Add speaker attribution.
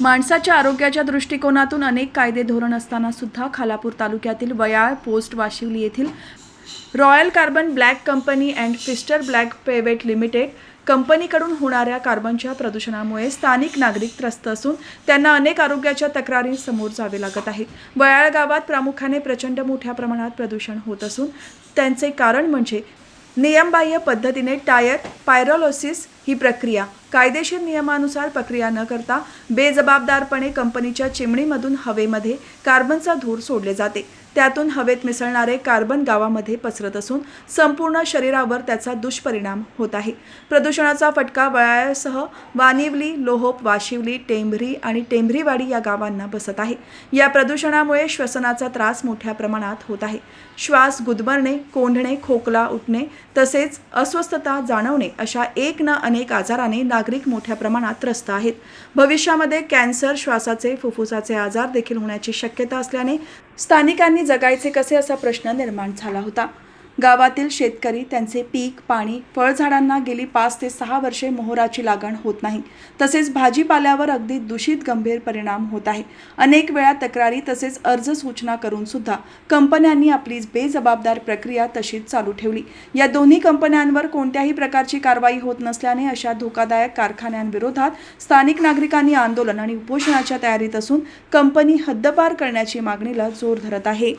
Speaker 1: माणसाच्या आरोग्याच्या दृष्टिकोनातून अनेक कायदे धोरण असताना सुद्धा खालापूर तालुक्यातील वयाळ पोस्ट वाशिवली येथील royal carbon black company and फिस्टर black private limited कंपनीकडून होणाऱ्या कार्बनच्या प्रदूषणामुळे स्थानिक नागरिक त्रस्त असून त्यांना अनेक आरोग्याच्या तक्रारी समोर जावे लागत आहे वयाळ गावात प्रामुख्याने प्रचंड मोठ्या प्रमाणात प्रदूषण होत असून त्यांचे कारण म्हणजे नियमबाह्य पद्धतीने टायर पायरोलोसिस ही प्रक्रिया कायदेशीर नियमानुसार प्रक्रिया न करता बेजबाबदारपणे कंपनीच्या चिमणीमधून हवेमध्ये कार्बनचा धूर सोडले जाते. त्यातून हवेत मिसळणारे कार्बन गावामध्ये पसरत असून संपूर्ण शरीरावर त्याचा दुष्परिणाम होत आहे. प्रदूषणाचा फटका वयासह वानिवली लोहोप वाशिवली टेंभरी आणि टेंभरीवाडी या गावांना बसत आहे. या प्रदूषणामुळे श्वसनाचा त्रास मोठ्या प्रमाणात होत आहे. श्वास गुदमरणे कोंढणे खोकला उठणे तसेच अस्वस्थता जाणवणे अशा एक ना अनेक आजाराने नागरिक मोठ्या प्रमाणात त्रस्त आहेत. भविष्यामध्ये कॅन्सर श्वासाचे फुफ्फुसाचे आजार देखील होण्याची शक्यता असल्याने स्थानिकांनी जगायचे कसे असा प्रश्न निर्माण झाला होता. गावातील शेतकरी त्यांचे पीक पाणी फळझाडांना गेली पाच ते सहा वर्षे मोहराची लागण होत नाही. तसेच भाजीपाल्यावर अगदी दूषित गंभीर परिणाम होत आहे. अनेक वेळा तक्रारी तसेच अर्ज सूचना करून सुद्धा कंपन्यांनी आपली बेजबाबदार प्रक्रिया तशीच चालू ठेवली. या दोन्ही कंपन्यांवर कोणत्याही प्रकारची कारवाई होत नसल्याने अशा धोकादायक कारखान्यांविरोधात स्थानिक नागरिकांनी आंदोलन आणि उपोषणाच्या तयारीत असून कंपनी हद्दपार करण्याची मागणीला जोर धरत आहे.